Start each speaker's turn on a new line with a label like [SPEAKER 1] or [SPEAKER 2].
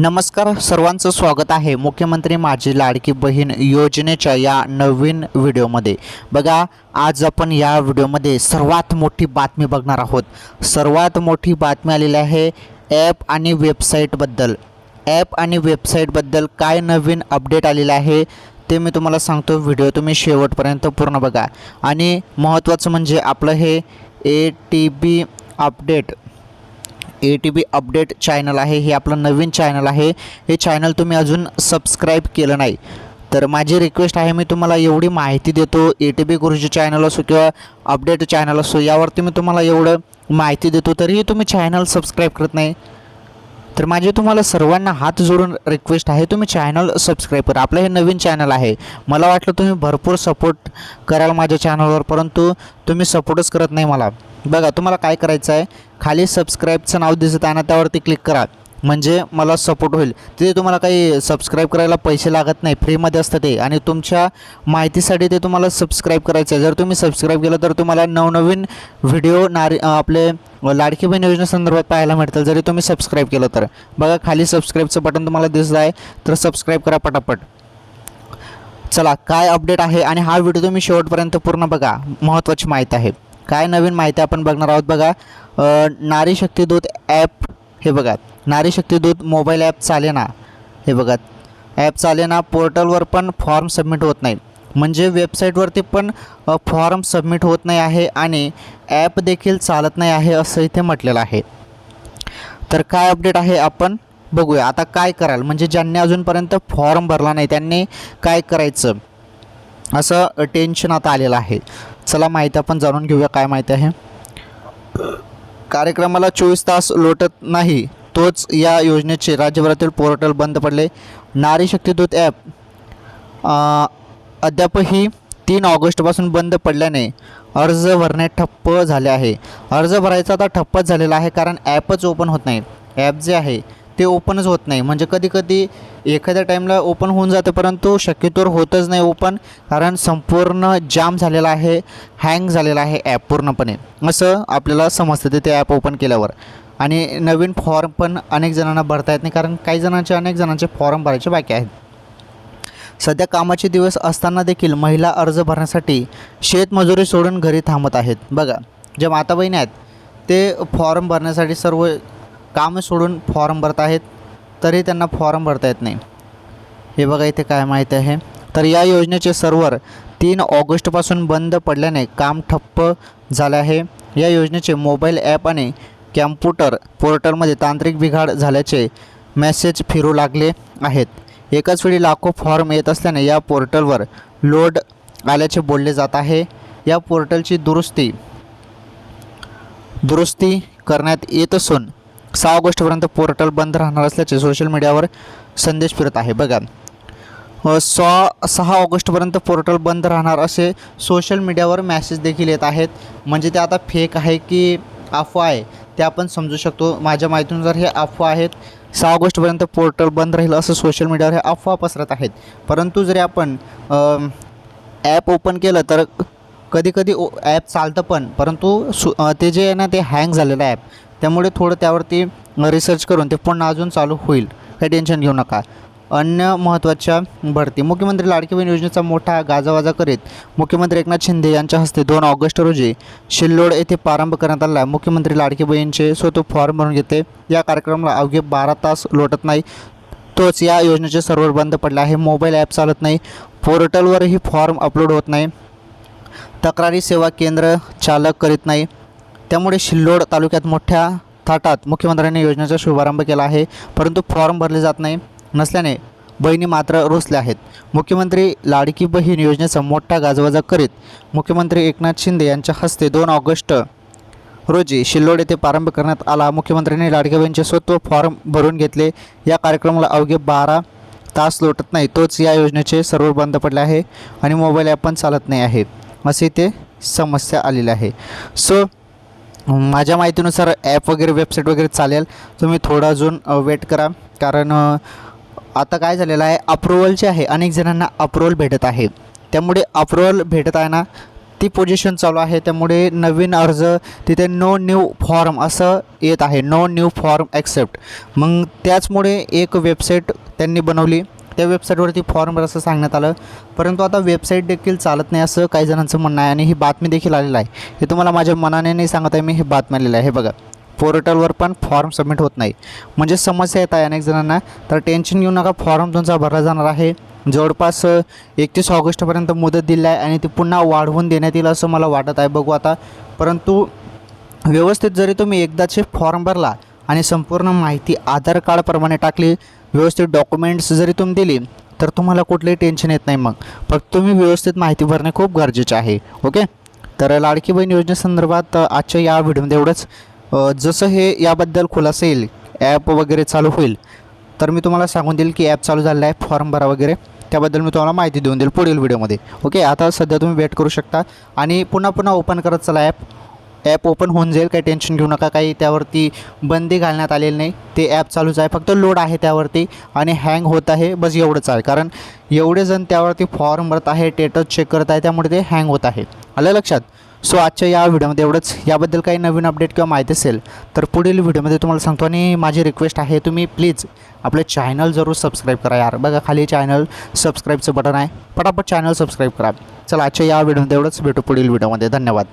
[SPEAKER 1] नमस्कार सर्वांचं स्वागत आहे मुख्यमंत्री माझी लाडकी बहीण योजनेच्या या नवीन व्हिडिओमध्ये. बघा आज आपण या व्हिडिओमध्ये सर्वात मोठी बातमी बघणार आहोत. सर्वात मोठी बातमी आलेली आहे ॲप आणि वेबसाईटबद्दल ॲप आणि वेबसाईटबद्दल काय नवीन अपडेट आलेलं आहे ते मी तुम्हाला सांगतो. व्हिडिओ तुम्ही शेवटपर्यंत पूर्ण बघा. आणि महत्त्वाचं म्हणजे आपलं हे A T B update A T B update channel आहे. हे आपलं नवीन चॅनल आहे. हे चॅनल तुम्ही अजून सबस्क्राईब केलं नाही. तर माझी रिक्वेस्ट आहे मी तुम्हाला एवढी माहिती देतो ए टी बी गुरुजी चॅनल असो किंवा अपडेट चॅनल असो यावरती मी तुम्हाला एवढं माहिती देतो तरीही तुम्ही चॅनल सबस्क्राईब करत नाही. तर माझी तुम्हाला सर्वांना हात जोडून रिक्वेस्ट आहे तुम्ही चॅनल सबस्क्राईब करा. आपलं हे नवीन चॅनल आहे. मला वाटलं तुम्ही भरपूर सपोर्ट कराल माझ्या चॅनलवर परंतु तुम्ही सपोर्टच करत नाही मला. बघा तुम्हाला काय करायचं आहे खाली सबस्क्राईबचं नाव दिसत आहे ना त्यावरती क्लिक करा. म्हणजे मला सपोर्ट होईल. तिथे तुम्हाला काही सबस्क्राईब करायला पैसे लागत नाही फ्रीमध्ये असतं ते. आणि तुमच्या माहितीसाठी ते तुम्हाला सबस्क्राईब करायचं आहे. जर तुम्ही सबस्क्राईब केलं तर तुम्हाला नवनवीन व्हिडिओ नारी आपले लाडकी बहीण योजनेसंदर्भात पाहायला मिळतील. जरी तुम्ही सबस्क्राईब केलं तर. बघा खाली सबस्क्राईबचं बटन तुम्हाला दिसत आहे. तर सबस्क्राईब करा पटापट. चला काय अपडेट आहे? आणि हा व्हिडिओ तुम्ही शेवटपर्यंत पूर्ण बघा. महत्त्वाची माहिती आहे. काय नवीन माहिती आपण बघणार आहोत बघा नारी शक्तीदूत ॲप हे बघा नारी शक्तीदूत मोबाईल ॲप चालेना हे बघा ॲप चालेना पोर्टलवर पण फॉर्म सबमिट होत नाही. म्हणजे वेबसाईटवरती पण फॉर्म सबमिट होत नाही आहे आणि ॲप देखील चालत नाही आहे असं इथे म्हटलेलं आहे. तर काय अपडेट आहे आपण बघूया. आता काय कराल? म्हणजे ज्यांनी अजूनपर्यंत फॉर्म भरला नाही त्यांनी काय करायचं? असं टेन्शन आता आलेलं आहे. चला माहिती आपण जाणून घेऊया काय माहिती आहे. कार्यक्रमाला चोवीस तास लोटत नाही तोच या योजनेचे राज्यभरातील पोर्टल बंद पडले. नारी शक्तीदूत ॲप अद्यापही तीन ऑगस्टपासून बंद पडल्याने अर्ज भरणे ठप्प झाले आहे. अर्ज भरायचा आता ठप्पच झालेला आहे कारण ॲपच ओपन होत नाही. ॲप जे आहे ते ओपनच होत नाही. म्हणजे कधी कधी एखाद्या टाईमला ओपन होऊन जातं परंतु शक्यतोवर होतच नाही ओपन कारण संपूर्ण जाम झालेला आहे हँग झालेला आहे ॲप पूर्णपणे. असं आपल्याला समजतं ते ते ॲप ओपन केल्यावर. आणि नवीन फॉर्म पण अनेक जणांना भरता येत नाही कारण काही जणांचे अनेक जणांचे फॉर्म भरायचे बाकी आहेत. सध्या कामाचे दिवस असताना देखील महिला अर्ज भरण्यासाठी शेतमजुरी सोडून घरी थांबत आहेत. बघा ज्या माता बहिणी आहेत ते फॉर्म भरण्यासाठी सर्व कामं सोडून फॉर्म भरत आहेत तरी त्यांना फॉर्म भरता येत नाही. हे बघा इथे काय माहिती आहे. तर या योजनेचे सर्व्हर तीन ऑगस्टपासून बंद पडल्याने काम ठप्प झाले आहे. या योजनेचे मोबाईल ॲप आणि कॅम्प्युटर पोर्टलमध्ये तांत्रिक बिघाड झाल्याचे मेसेज फिरू लागले आहेत. एकाच वेळी लाखो फॉर्म येत असल्याने या पोर्टलवर लोड आल्याचे बोलले जात आहे. या पोर्टलची दुरुस्ती दुरुस्ती करण्यात येत असून सहा ऑगस्टपर्यंत पोर्टल बंद राहणार असल्याचे सोशल मीडियावर संदेश फिरत आहे. बघा सहा सहा ऑगस्टपर्यंत पोर्टल बंद राहणार असे सोशल मीडियावर मॅसेज देखील येत आहेत. म्हणजे ते आता फेक आहे की अफवा आहे ते आपण समजू शकतो. माझ्या माहितीनुसार जर हे अफवा आहेत. सहा ऑगस्टपर्यंत पोर्टल बंद राहील असं सोशल मीडियावर हे अफवा पसरत आहेत. परंतु जरी आपण ॲप ओपन केलं तर कधी कधी ओ ॲप चालतं पण. परंतु सु ते जे आहे ना ते हँग झालेलं ॲप त्यामुळे थोडं त्यावरती रिसर्च करून ते पुन्हा अजून चालू होईल. काही टेन्शन घेऊ नका. अन्य महत्त्वाच्या भरती. मुख्यमंत्री लाडकी बहीण योजनेचा मोठा गाजावाजा करीत मुख्यमंत्री एकनाथ शिंदे यांच्या हस्ते दोन ऑगस्ट रोजी शिल्लोड येथे प्रारंभ करण्यात आला. मुख्यमंत्री लाडकी बहीणचे स्वतः फॉर्म भरून घेते. या कार्यक्रमाला अवघे बारा तास लोटत नाही. तोच या योजनेचे सर्व्हर बंद पडले आहे. मोबाईल ॲप चालत नाही. पोर्टलवरही फॉर्म अपलोड होत नाही. तक्रारी सेवा केंद्र चालक करीत नाही. त्यामुळे शिल्लोड तालुक्यात मोठ्या थाटात मुख्यमंत्र्यांनी योजनेचा शुभारंभ केला आहे. परंतु फॉर्म भरले जात नाही. नसल्याने बहिणी मात्र रुसल्या आहेत. मुख्यमंत्री लाडकी बहीण योजनेचा मोठा गाजवाजा करीत मुख्यमंत्री एकनाथ शिंदे यांच्या हस्ते दोन ऑगस्ट रोजी शिल्लोड येथे प्रारंभ करण्यात आला. मुख्यमंत्र्यांनी लाडक्या बहिणीचे स्वतः फॉर्म भरून घेतले. या कार्यक्रमाला अवघे बारा तास लोटत नाही. तोच या योजनेचे सर्व बंद पडले आहे आणि मोबाईल ॲप पण चालत नाही आहे. असे ते समस्या आलेली आहे. सो माझ्या माहितीनुसार ॲप वगैरे वेबसाईट वगैरे चालेल. तुम्ही थोडं अजून वेट करा. कारण आता काय झालेलं आहे अप्रुव्हल जे आहे अनेक जणांना अप्रुव्हल भेटत आहे. त्यामुळे अप्रुव्हल भेटत आहे ना ती पोझिशन चालू आहे. त्यामुळे नवीन अर्ज तिथे नो न्यू फॉर्म असं येत आहे. नो न्यू फॉर्म ॲक्सेप्ट मग त्याचमुळे एक वेबसाईट त्यांनी बनवली. त्या वेबसाईटवरती फॉर्म भर असं सांगण्यात आलं. परंतु आता वेबसाईट देखील चालत नाही असं काही जणांचं म्हणणं आहे आणि ही बातमी देखील आलेलं आहे. हे तुम्हाला माझ्या मनाने नाही सांगत आहे मी हे बातमी आलेलं आहे. हे बघा पोर्टलवर पण फॉर्म सबमिट होत नाही. म्हणजे समस्या येत आहे अनेक जणांना. तर टेन्शन घेऊ नका फॉर्म तुमचा भरला जाणार आहे. जवळपास एकतीस ऑगस्टपर्यंत मुदत दिली आहे आणि ती पुन्हा वाढवून देण्यात येईल असं मला वाटत आहे. बघू आता. परंतु व्यवस्थित जरी तुम्ही एकदाचे फॉर्म भरला आणि संपूर्ण माहिती आधार कार्डप्रमाणे टाकली व्यवस्थित डॉक्युमेंट्स जरी तुम्ही दिली तर तुम्हाला कुठलंही टेन्शन येत नाही मग. फक्त तुम्ही व्यवस्थित माहिती भरणे खूप गरजेचे आहे ओके तर लाडकी बहीण योजनेसंदर्भात आजच्या या व्हिडिओमध्ये एवढंच. जसं हे याबद्दल खुलासा येईल ॲप वगैरे चालू होईल तर मी तुम्हाला सांगून देईल की ॲप चालू झालेलं आहे फॉर्म भरा वगैरे. त्याबद्दल मी तुम्हाला माहिती देऊन देईल पुढील व्हिडिओमध्ये ओके आता सध्या तुम्ही वेट करू शकता. आणि पुन्हा पुन्हा ओपन करत चला ॲप ॲप ओपन होऊन जाईल काही टेन्शन घेऊ नका काही त्यावरती बंदी घालण्यात आलेली नाही. ते ॲप चालूच आहे फक्त लोड आहे त्यावरती आणि हँग होत आहे बस एवढंच आहे. कारण एवढे जण त्यावरती फॉर्म भरत आहे टेटस चेक करत आहे त्यामुळे ते हँग होत आहे. आलं लक्षात? सो आजच्या या व्हिडिओमध्ये एवढंच. याबद्दल काही नवीन अपडेट किंवा माहिती असेल तर पुढील व्हिडिओमध्ये तुम्हाला सांगतो आणि माझी रिक्वेस्ट आहे तुम्ही प्लीज आपले चॅनल जरूर सबस्क्राईब करा यार. बघा खाली चॅनल सबस्क्राईबचं बटन आहे. पटापट चॅनल सबस्क्राईब करा. चला आजच्या या व्हिडिओमध्ये एवढंच. भेटू पुढील व्हिडिओमध्ये धन्यवाद.